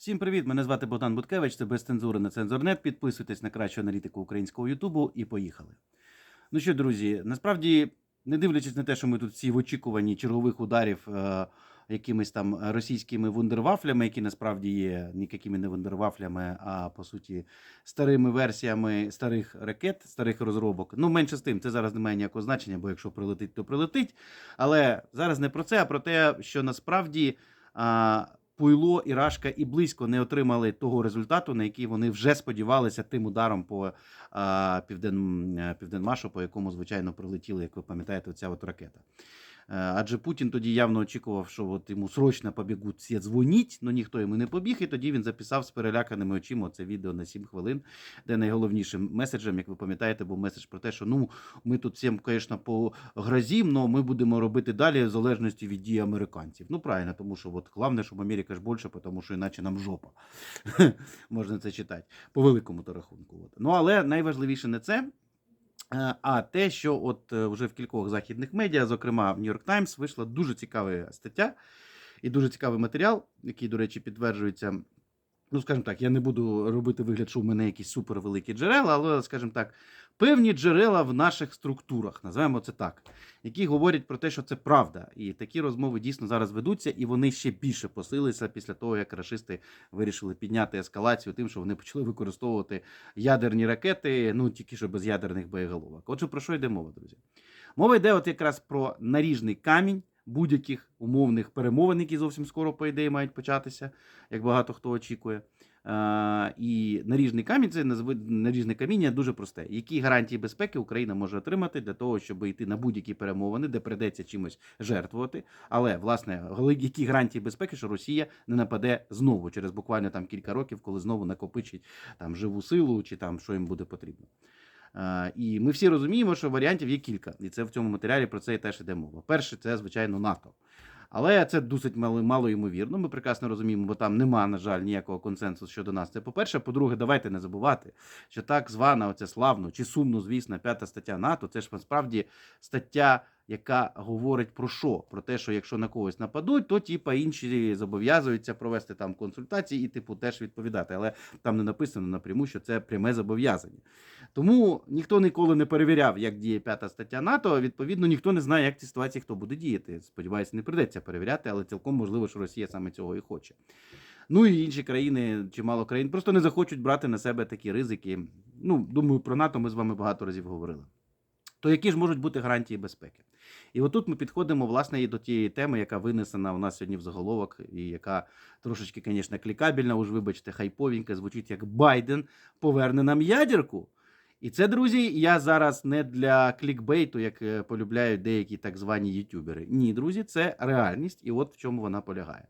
Всім привіт! Мене звати Богдан Буткевич. Це без цензури на цензорнет. Підписуйтесь на кращу аналітику українського Ютубу і поїхали. Ну що, друзі, насправді, не дивлячись на те, що ми тут всі в очікуванні чергових ударів е, якимись там російськими вундервафлями, які насправді є ніякими не вундервафлями, а по суті старими версіями старих ракет, старих розробок. Ну, менше з тим, це зараз не має ніякого значення, бо якщо прилетить, то прилетить. Але зараз не про це, а про те, що насправді. А, Пуйло і Рашка і близько не отримали того результату, на який вони вже сподівалися тим ударом по південмашу, по якому, звичайно, прилетіли, як ви пам'ятаєте, ця от ракета. Е, Адже Путін тоді явно очікував, що от йому срочно побігуть всі дзвоніть, але ніхто йому не побіг, і тоді він записав з переляканими очима це відео на 7 хвилин, де найголовнішим меседжем, як ви пам'ятаєте, був меседж про те, що ну ми тут всім, звісно, погрозім, але ми будемо робити далі в залежності від дії американців. Ну правильно, тому що от головне, щоб Америка ж більше, тому що іначе нам жопа. Можна це читати по великому то рахунку. Ну але найважливіше не це. Е, А те, що от е, вже в кількох західних медіа, зокрема в Нью-Йорк Таймс, вийшла дуже цікава стаття і дуже цікавий матеріал, який, до речі, підтверджується. Ну, скажімо так, я не буду робити вигляд, що в мене якісь супервеликі джерела, але, скажімо так, певні джерела в наших структурах, називаємо це так, які говорять про те, що це правда. І такі розмови дійсно зараз ведуться, і вони ще більше посилилися після того, як рашисти вирішили підняти ескалацію тим, що вони почали використовувати ядерні ракети, ну тільки що без ядерних боєголовок. Отже, про що йде мова, друзі? Мова йде от якраз про наріжний камінь будь-яких умовних перемовин, які зовсім скоро, по ідеї, мають початися, як багато хто очікує. Е, і наріжний камінь це наріжне каміння дуже просте. Які гарантії безпеки Україна може отримати для того, щоб йти на будь-які перемовини, де придеться чимось жертвувати. Але власне які гарантії безпеки, що Росія не нападе знову через буквально там кілька років, коли знову накопичить там живу силу чи там що їм буде потрібно. Е, І ми всі розуміємо, що варіантів є кілька, і це в цьому матеріалі про це і теж іде мова. Перше, це звичайно НАТО. Але це досить мало, мало ймовірно. Ми прекрасно розуміємо, бо там нема, на жаль, ніякого консенсусу щодо нас. Це по-перше. По-друге, давайте не забувати, що так звана оця славно чи сумно, звісно, п'ята стаття НАТО. Це ж насправді стаття, яка говорить про що? Про те, що якщо на когось нападуть, то типа інші зобов'язуються провести там консультації і типу теж відповідати. Але там не написано напряму, що це пряме зобов'язання. Тому ніхто ніколи не перевіряв, як діє п'ята стаття НАТО. Відповідно, ніхто не знає, як в цій ситуації хто буде діяти. Сподіваюся, не придеться перевіряти, але цілком можливо, що Росія саме цього і хоче. Ну і інші країни, чимало країн, просто не захочуть брати на себе такі ризики. Ну, думаю, про НАТО ми з вами багато разів говорили. То які ж можуть бути гарантії безпеки? І отут ми підходимо власне і до тієї теми, яка винесена у нас сьогодні в заголовок, і яка трошечки, звісно, клікабельна, уж вибачте, хайповенька, звучить як Байден поверне нам ядерку. І це, друзі, я зараз не для клікбейту, як е, полюбляють деякі так звані ютубери. Ні, друзі, це реальність, і от в чому вона полягає.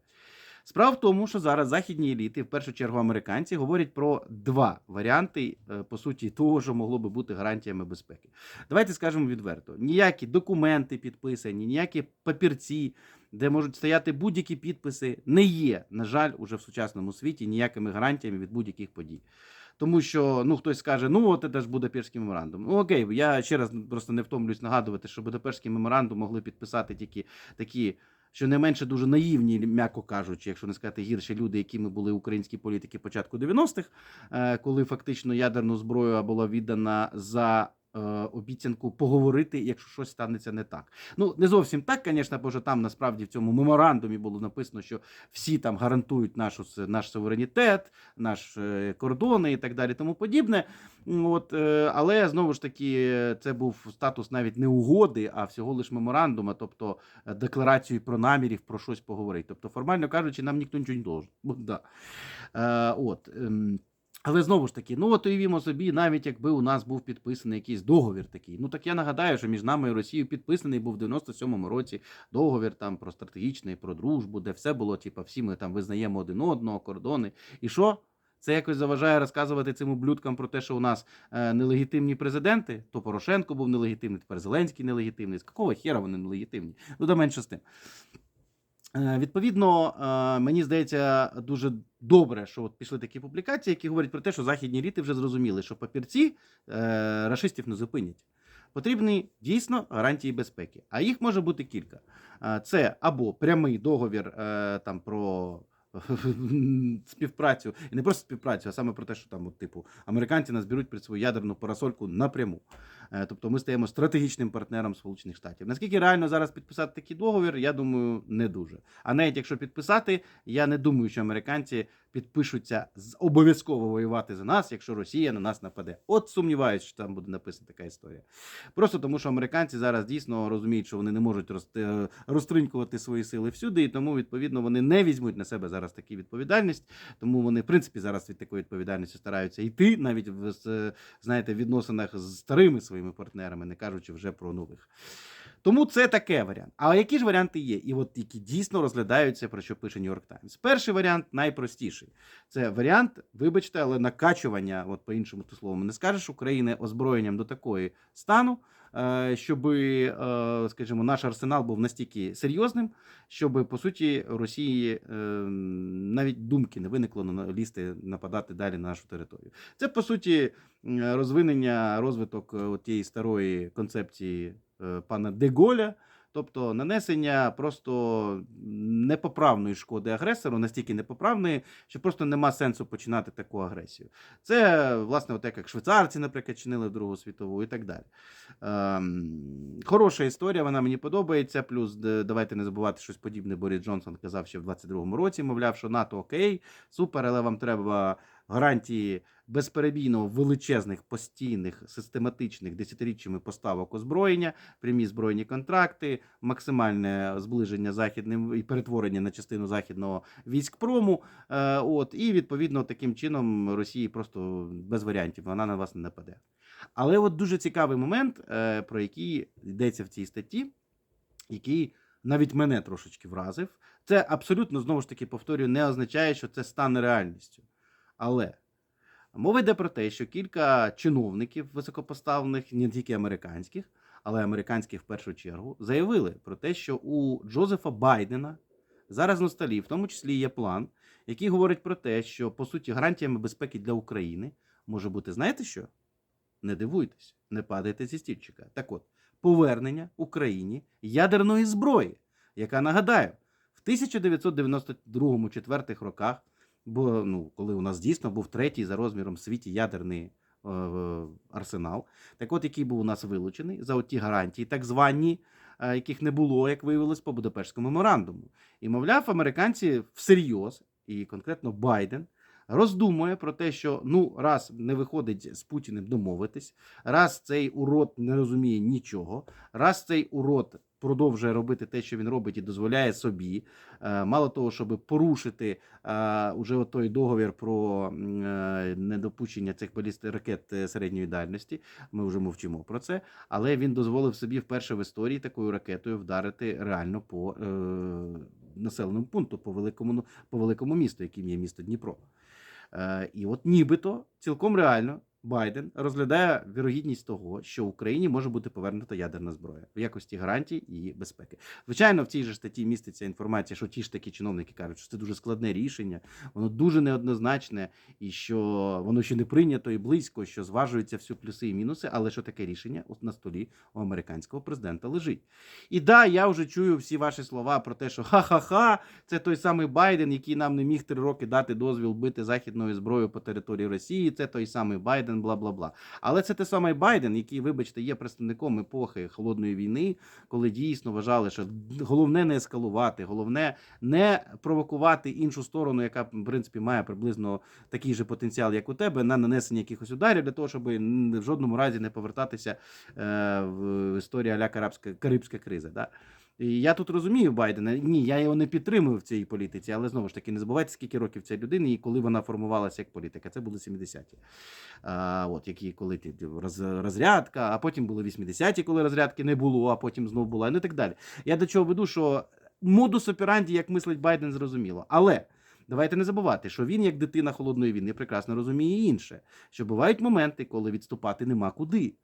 Справа в тому, що зараз західні еліти, в першу чергу американці, говорять про два варіанти, е, по суті, того, що могло би бути гарантіями безпеки. Давайте скажемо відверто: ніякі документи підписані, ніякі папірці, де можуть стояти будь-які підписи, не є, на жаль, уже в сучасному світі ніякими гарантіями від будь-яких подій. Тому що ну хтось скаже, ну от це ж Будапештський меморандум. Ну окей, я ще раз просто не втомлюсь нагадувати, що Будапештський меморандум могли підписати тільки такі, що не менше дуже наївні, м'яко кажучи, якщо не сказати гірше, люди, якими були українські політики початку 90-х, е, коли фактично ядерну зброю була віддана за. Е, Обіцянку поговорити, якщо щось станеться не так. Ну не зовсім так, звісно, бо що там насправді в цьому меморандумі було написано, що всі там гарантують нашу наш суверенітет, наш е, кордони і так далі, тому подібне. От, е, але знову ж таки, це був статус навіть не угоди, а всього лиш меморандума, тобто декларацію про намірів про щось поговорити. Тобто, формально кажучи, нам ніхто нічого не должен. От. Але знову ж таки, ну от уявімо собі, навіть якби у нас був підписаний якийсь договір такий. Ну так я нагадаю, що між нами і Росією підписаний був в 97-му році договір там про стратегічний, про дружбу, де все було, типу, всі ми там визнаємо один одного, кордони. І що? Це якось заважає розказувати цим ублюдкам про те, що у нас е, нелегітимні президенти. То Порошенко був нелегітимний, тепер Зеленський нелегітимний. З какого хера вони нелегітимні? Ну, да менше з тим. Е, Відповідно, е, мені здається дуже добре, що от пішли такі публікації, які говорять про те, що західні еліти вже зрозуміли, що папірці е, рашистів не зупинять. Потрібні дійсно гарантії безпеки, а їх може бути кілька. Це або прямий договір там про співпрацю, і не просто співпрацю, а саме про те, що там, от, типу, американці нас беруть під свою ядерну парасольку напряму. Е, Тобто ми стаємо стратегічним партнером Сполучених Штатів. Наскільки реально зараз підписати такий договір, я думаю, не дуже. А навіть якщо підписати, я не думаю, що американці підпишуться обов'язково воювати за нас, якщо Росія на нас нападе. От сумніваюся, що там буде написана така історія. Просто тому, що американці зараз дійсно розуміють, що вони не можуть розти- розтринькувати свої сили всюди, і тому відповідно вони не візьмуть на себе зараз таку відповідальність. Тому вони, в принципі, зараз від такої відповідальності стараються йти, навіть в знаєте, відносинах з старими своїми партнерами, не кажучи вже про нових. Тому це таке варіант. А які ж варіанти є? І от які дійсно розглядаються, про що пише Нью-Йорк Таймс. Перший варіант найпростіший. Це варіант, вибачте, але накачування, от по-іншому то словом не скажеш, України озброєнням до такої стану, щоб, скажімо, наш арсенал був настільки серйозним, щоб по суті Росії е, навіть думки не виникло на- лізти нападати далі на нашу територію. Це по суті розвинення, розвиток е, тієї старої концепції е, пана Деголя. Тобто нанесення просто непоправної шкоди агресору, настільки непоправної, що просто нема сенсу починати таку агресію. Це, власне, от як швейцарці, наприклад, чинили Другу світову і так далі. Ем, хороша історія, вона мені подобається. Плюс давайте не забувати щось подібне. Борис Джонсон казав ще в 22-му році, мовляв, що НАТО окей, супер, але вам треба гарантії безперебійного величезних, постійних, систематичних десятиріччями поставок озброєння, прямі збройні контракти, максимальне зближення західним і перетворення на частину західного військпрому. Е, от, і відповідно таким чином Росії просто без варіантів вона на вас не нападе. Але от дуже цікавий момент, е, про який йдеться в цій статті, який навіть мене трошечки вразив. Це абсолютно знову ж таки повторюю, не означає, що це стане реальністю. Але мова йде про те, що кілька чиновників високопоставлених, не тільки американських, але американських в першу чергу, заявили про те, що у Джозефа Байдена зараз на столі, в тому числі є план, який говорить про те, що по суті гарантіями безпеки для України може бути, знаєте що? Не дивуйтесь, не падайте зі стільчика. Так от, повернення Україні ядерної зброї, яка нагадаю, в 1992-4 роках, бо ну, коли у нас дійсно був третій за розміром в світі ядерний е, арсенал, так от який був у нас вилучений за ті гарантії, так звані, е, яких не було, як виявилось, по Будапештському меморандуму. І мовляв, американці всерйоз, і конкретно Байден, роздумує про те, що ну раз не виходить з Путіним домовитись, раз цей урод не розуміє нічого, раз цей урод продовжує робити те, що він робить, і дозволяє собі, е, мало того, щоб порушити е, уже той договір про е, недопущення цих баліст ракет середньої дальності. Ми вже мовчимо про це. Але він дозволив собі вперше в історії такою ракетою вдарити реально по населеному пункту, по великому, по великому місту, яким є місто Дніпро. І от нібито цілком реально Байден розглядає вірогідність того, що Україні може бути повернута ядерна зброя в якості гарантій її безпеки. Звичайно, в цій же статті міститься інформація, що ті ж такі чиновники кажуть, що це дуже складне рішення, воно дуже неоднозначне, і що воно ще не прийнято і близько, що зважуються всі плюси і мінуси, але що таке рішення от на столі у американського президента лежить. І да, я вже чую всі ваші слова про те, що ха-ха-ха, це той самий Байден, який нам не міг три роки дати дозвіл бити західною зброєю по території Росії. Це той самий Байден, бла бла бла. Але це той самий Байден, який, вибачте, є представником епохи холодної війни, коли дійсно вважали, що головне не ескалувати, головне не провокувати іншу сторону, яка в принципі має приблизно такий же потенціал, як у тебе, на нанесення якихось ударів для того, щоб в жодному разі не повертатися е, в історію Карибська, Карибська криза. Да? Я тут розумію Байдена. Ні, я його не підтримую в цій політиці, але знову ж таки, не забувайте, скільки років ця людини і коли вона формувалася як політика. Це були 70-ті. А, от, які коли ти роз, розрядка, а потім були 80-ті, коли розрядки не було, а потім знов була, ну і так далі. Я до чого веду, що модус операнді, як мислить Байден, зрозуміло. Але. Давайте не забувати, що він, як дитина холодної війни, прекрасно розуміє інше, що бувають моменти, коли відступати нема куди.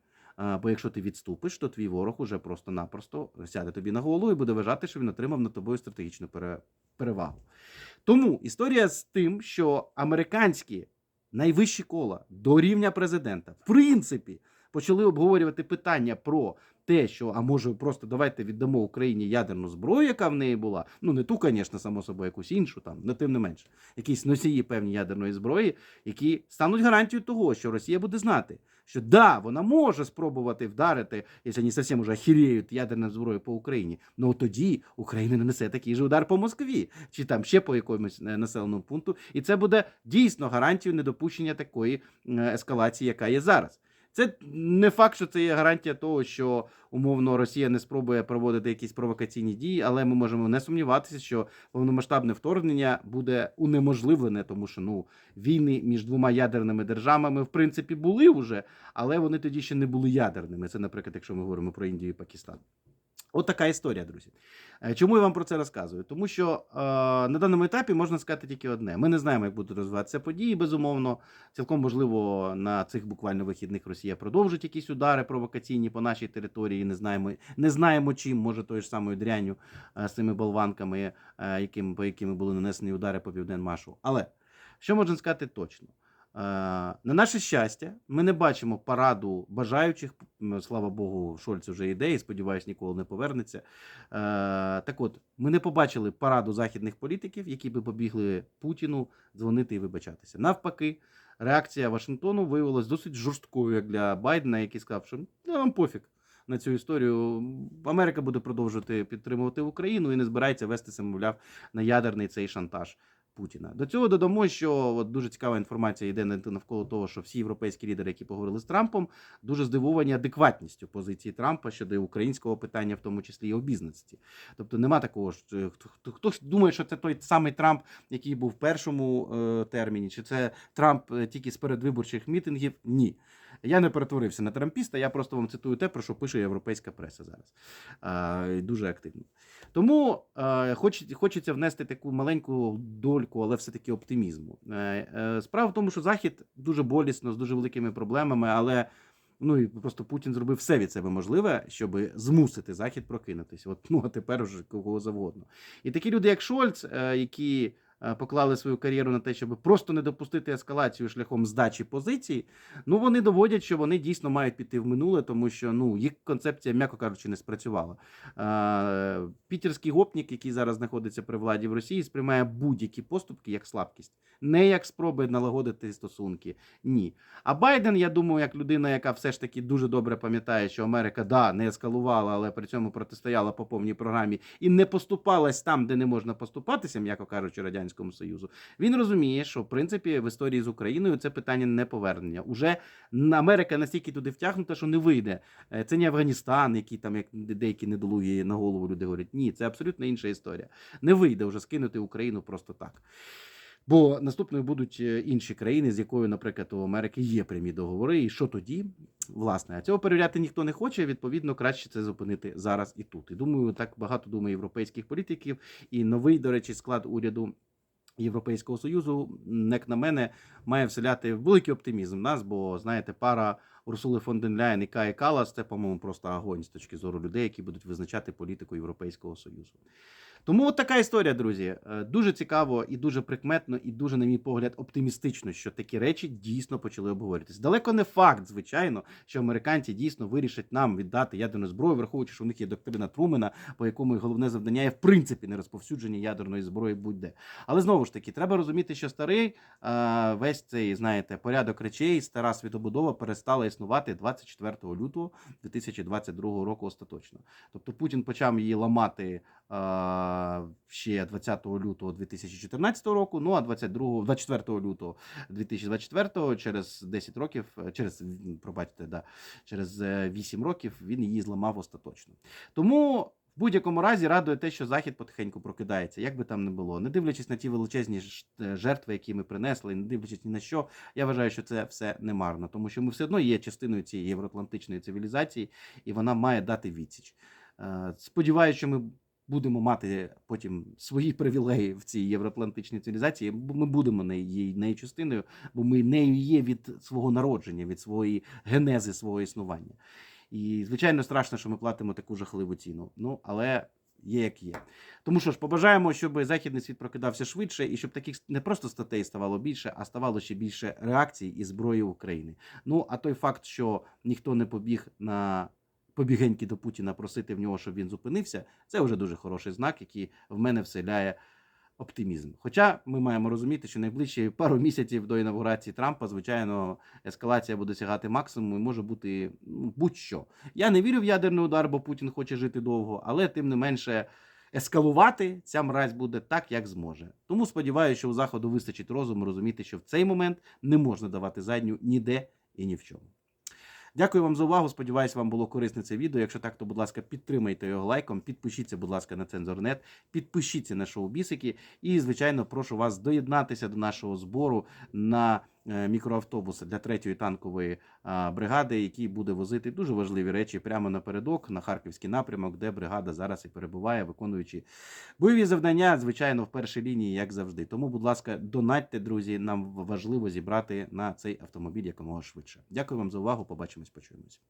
Бо якщо ти відступиш, то твій ворог уже просто-напросто сяде тобі на голову і буде вважати, що він отримав над тобою стратегічну перевагу. Тому історія з тим, що американські найвищі кола до рівня президента, в принципі, почали обговорювати питання про те, що а може просто давайте віддамо Україні ядерну зброю, яка в неї була. Ну не ту, звісно, само собою, якусь іншу там, не тим не менше, якісь носії певні ядерної зброї, які стануть гарантією того, що Росія буде знати, що да, вона може спробувати вдарити, якщо не зовсім уже охереють ядерною зброєю по Україні. Ну тоді Україна нанесе такий же удар по Москві, чи там ще по якомусь е, населеному пункту, і це буде дійсно гарантією недопущення такої е, ескалації, яка є зараз. Це не факт, що це є гарантія того, що умовно Росія не спробує проводити якісь провокаційні дії, але ми можемо не сумніватися, що повномасштабне вторгнення буде унеможливлене, тому що ну війни між двома ядерними державами в принципі були вже, але вони тоді ще не були ядерними. Це, наприклад, якщо ми говоримо про Індію і Пакистан. От така історія, друзі. Е, Чому я вам про це розказую? Тому що е, на даному етапі можна сказати тільки одне: ми не знаємо, як будуть розвиватися події. Безумовно, цілком можливо, на цих буквально вихідних Росія продовжить якісь удари провокаційні по нашій території. Не знаємо, не знаємо чим, може тою ж самою дрянню е, з цими болванками, е, яким, по якими були нанесені удари по Південмашу. Але що можна сказати точно? Е, На наше щастя, ми не бачимо параду бажаючих. Слава Богу, Шольц вже йде і сподіваюсь, ніколи не повернеться. Е, Так от, ми не побачили параду західних політиків, які би побігли Путіну дзвонити і вибачатися. Навпаки, реакція Вашингтону виявилась досить жорсткою, як для Байдена, який сказав, що «Ну, вам пофіг. На цю історію Америка буде продовжувати підтримувати Україну і не збирається вестися, мовляв, на ядерний цей шантаж Путіна. До цього додамо, що от дуже цікава інформація йде на- навколо того, що всі європейські лідери, які поговорили з Трампом, дуже здивовані адекватністю позиції Трампа щодо українського питання, в тому числі і обізнаності. Тобто нема такого ж е, хто, хто хтось думає, що це той самий Трамп, який був в першому е, терміні, чи це Трамп е, тільки з передвиборчих мітингів. Ні. Я не перетворився на трампіста, я просто вам цитую те, про що пише європейська преса зараз. Е, дуже активно. Тому е, хоч, хочеться внести таку маленьку дольку, але все-таки оптимізму. Е, е, справа в тому, що Захід дуже болісно, з дуже великими проблемами, але ну і просто Путін зробив все від себе можливе, щоб змусити Захід прокинутися. От ну а тепер вже кого завгодно. І такі люди, як Шольц, е, які поклали свою кар'єру на те, щоб просто не допустити ескалацію шляхом здачі позицій, ну вони доводять, що вони дійсно мають піти в минуле, тому що ну їх концепція, м'яко кажучи, не спрацювала. Е, Пітерський гопнік, який зараз знаходиться при владі в Росії, сприймає будь-які поступки як слабкість, не як спроби налагодити стосунки. Ні. А Байден, я думаю, як людина, яка все ж таки дуже добре пам'ятає, що Америка да не ескалувала, але при цьому протистояла по повній програмі і не поступалась там, де не можна поступатися, м'яко кажучи, радянському союзу. Він розуміє, що в принципі в історії з Україною це питання не повернення. Уже Америка настільки туди втягнута, що не вийде. Е, Це не Афганістан, який там, як деякі недолугі на голову люди говорять. Ні, це абсолютно інша історія. Не вийде вже скинути Україну просто так. Бо наступною будуть е, інші країни, з якою, наприклад, у Америки є прямі договори. І що тоді? Власне, а цього перевіряти ніхто не хоче. Відповідно, краще це зупинити зараз і тут. І думаю, так багато думає європейських політиків. І новий, до речі, склад уряду Європейського союзу, як на мене, має вселяти великий оптимізм в нас, бо знаєте, пара Урсули фон ден Ляєн і Каї Калас це, по-моєму, просто агонь з точки зору людей, які будуть визначати політику Європейського союзу. Тому от така історія, друзі. Е, Дуже цікаво і дуже прикметно, і дуже, на мій погляд, оптимістично, що такі речі дійсно почали обговорюватися. Далеко не факт, звичайно, що американці дійсно вирішать нам віддати ядерну зброю, враховуючи, що в них є доктрина Трумена, по якому головне завдання є в принципі не розповсюдження ядерної зброї будь-де. Але знову ж таки, треба розуміти, що старий е, весь цей, знаєте, порядок речей, стара світобудова перестала існувати 24 лютого 2022 року остаточно. Тобто Путін почав її ламати е, ще 20 лютого 2014 року. Ну а 22, 24 лютого 2024 через 10 років, е, через пробачте, да, через е, 8 років він її зламав остаточно. Тому. В будь-якому разі радує те, що захід потихеньку прокидається, як би там не було, не дивлячись на ті величезні е, жертви, які ми принесли, не дивлячись ні на що, я вважаю, що це все не марно, тому що ми все одно є частиною цієї євроатлантичної цивілізації, і вона має дати відсіч. Е, Сподіваюся, що ми будемо мати потім свої привілеї в цій євроатлантичній цивілізації, бо ми будемо неї, її- неї частиною, бо ми нею є від свого народження, від своєї генези свого існування. І, звичайно, страшно, що ми платимо таку жахливу ціну. Ну, але є як є. Тому що ж, побажаємо, щоб західний світ прокидався швидше і щоб таких не просто статей ставало більше, а ставало ще більше реакцій і зброї України. Ну а той факт, що ніхто не побіг на побігеньки до Путіна просити в нього, щоб він зупинився, це вже дуже хороший знак, який в мене вселяє оптимізм. Хоча ми маємо розуміти, що найближчі пару місяців до інавгурації Трампа, звичайно, ескалація буде сягати максимуму і може бути ну, будь-що. Я не вірю в ядерний удар, бо Путін хоче жити довго, але тим не менше. Ескалувати ця мразь буде так, як зможе. Тому сподіваюся, що у заходу вистачить розуму розуміти, що в цей момент не можна давати задню ніде і ні в чому. Дякую вам за увагу. Сподіваюсь, вам було корисне це відео. Якщо так, то, будь ласка, підтримайте його лайком, підпишіться, будь ласка, на Цензорнет, підпишіться на шоу Бісики. І, звичайно, прошу вас доєднатися до нашого збору на е, мікроавтобус для третьої танкової бригади, який буде возити дуже важливі речі прямо напередок на харківський напрямок, де бригада зараз і перебуває, виконуючи бойові завдання, звичайно, в першій лінії, як завжди. Тому, будь ласка, донатьте, друзі. Нам важливо зібрати на цей автомобіль якомога швидше. Дякую вам за увагу. Побачимось, почуємось.